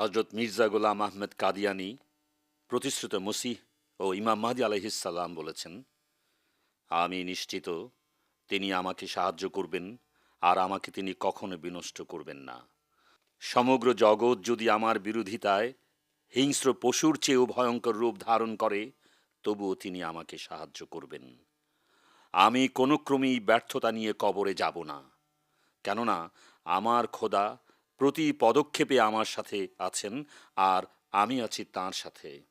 হজরত মির্জা গোলাম আহমেদ কাদিয়ানি প্রতিশ্রুত মসিহ ও ইমাম মাহদি আলহিসাল্লাম বলেছেন, আমি নিশ্চিত তিনি আমাকে সাহায্য করবেন আর আমাকে তিনি কখনো বিনষ্ট করবেন না। সমগ্র জগৎ যদি আমার বিরোধিতায় হিংস্র পশুর চেয়েও ভয়ঙ্কর রূপ ধারণ করে, তবুও তিনি আমাকে সাহায্য করবেন। আমি কোনো ক্রমেই ব্যর্থতা নিয়ে কবরে যাব না। কেননা আমার খোদা প্রতি পদক্ষেপে আমার সাথে আছেন আর আমি আছি তার সাথে।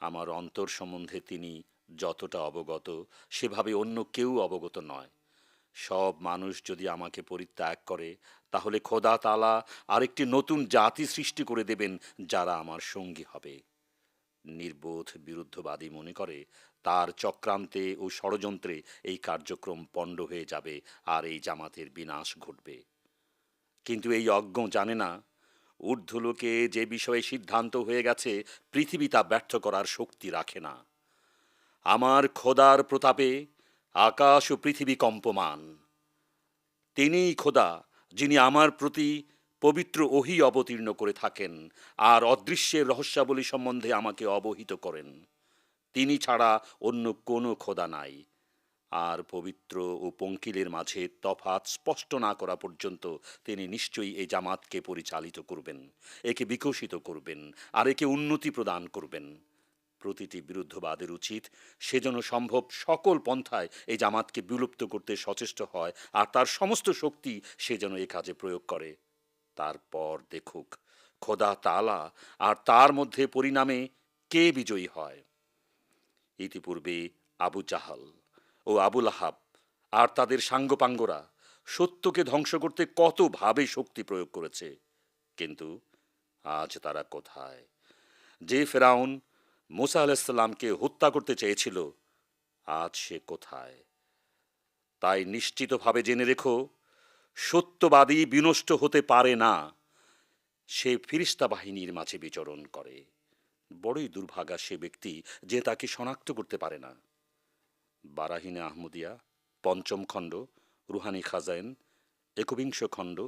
আমার অন্তর সম্বন্ধে তিনি যতটা অবগত, সেভাবে অন্য কেউ অবগত নয়। সব মানুষ যদি আমাকে পরিত্যাগ করে, তাহলে খোদা তালা আরেকটি নতুন জাতি সৃষ্টি করে দেবেন যারা আমার সঙ্গী হবে। নির্বোধ বিরুদ্ধবাদী মনে করে, তার চক্রান্তে ও ষড়যন্ত্রে এই কার্যক্রম পণ্ড হয়ে যাবে আর এই জামাতের বিনাশ ঘটবে। কিন্তু এই অজ্ঞ জানে না। ঊর্ধ্বলোকে যে বিষয়ে সিদ্ধান্ত হয়ে গেছে, পৃথিবী তা ব্যর্থ করার শক্তি রাখে না। আমার খোদার প্রতাপে আকাশ ও পৃথিবী কম্পমান। তিনিই খোদা, যিনি আমার প্রতি পবিত্র ওহি অবতীর্ণ করে থাকেন আর অদৃশ্যের রহস্যাবলী সম্বন্ধে আমাকে অবহিত করেন। তিনি ছাড়া অন্য কোনো খোদা নাই। আর পবিত্র ও পঙ্কিলের মাঝে তফাৎ স্পষ্ট না করা পর্যন্ত তিনি নিশ্চয়ই এই জামাতকে পরিচালিত করবেন, একে বিকশিত করবেন, আর একে উন্নতি প্রদান করবেন। প্রতিটি বিরুদ্ধবাদের উচিত সেজন্য সম্ভব সকল পন্থায় এই জামাতকে বিলুপ্ত করতে সচেষ্ট হয়, আর তার সমস্ত শক্তি সে যেন এ কাজে প্রয়োগ করে। তারপর দেখুক, খোদা তালা আর তার মধ্যে পরিণামে কে বিজয়ী হয়। ইতিপূর্বে আবু জাহাল। ও আবুল আহাব আর তাদের সাঙ্গপাঙ্গরা সত্যকে ধ্বংস করতে কতভাবে শক্তি প্রয়োগ করেছে। কিন্তু আজ তারা কোথায়? যে ফেরাউন মুসা আলাহিসাল্লামকে হত্যা করতে চেয়েছিল, আজ সে কোথায়? তাই নিশ্চিতভাবে জেনে রেখো, সত্যবাদী বিনষ্ট হতে পারে না, সে ফিরিস্তা বাহিনীর মাঝে বিচরণ করে। বড়ই দুর্ভাগা সে ব্যক্তি যে তাকে শনাক্ত করতে পারে না। বারাহিনে আহমদিয়া পঞ্চম খণ্ড রুহানি খাজাইন একবিংশ খণ্ড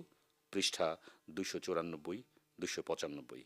পৃষ্ঠা দুশো চুরানব্বই দুশো পঁচানব্বই।